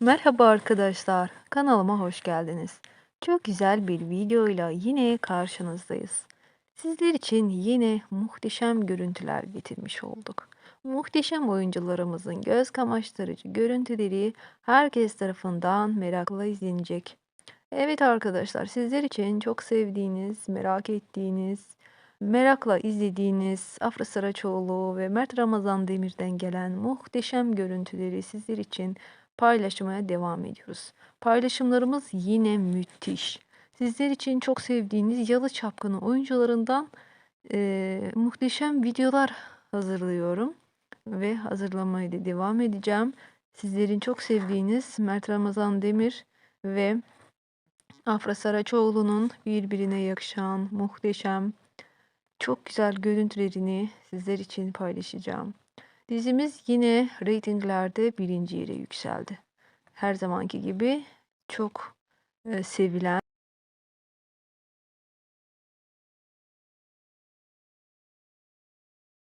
Merhaba arkadaşlar, kanalıma hoş geldiniz. Çok güzel bir videoyla yine karşınızdayız. Sizler için yine muhteşem görüntüler getirmiş olduk. Muhteşem oyuncularımızın göz kamaştırıcı görüntüleri herkes tarafından merakla izlenecek. Evet arkadaşlar, sizler için çok sevdiğiniz, merak ettiğiniz, merakla izlediğiniz Afra Saraçoğlu ve Mert Ramazan Demir'den gelen muhteşem görüntüleri sizler için paylaşmaya devam ediyoruz. Paylaşımlarımız yine müthiş. Sizler için çok sevdiğiniz Yalı Çapkını oyuncularından eee, muhteşem videolar hazırlıyorum ve hazırlamaya da devam edeceğim. Sizlerin çok sevdiğiniz Mert Ramazan Demir ve Afra Saraçoğlu'nun birbirine yakışan muhteşem çok güzel görüntülerini sizler için paylaşacağım. Dizimiz yine reytinglerde birinci yere yükseldi. Her zamanki gibi çok e, sevilen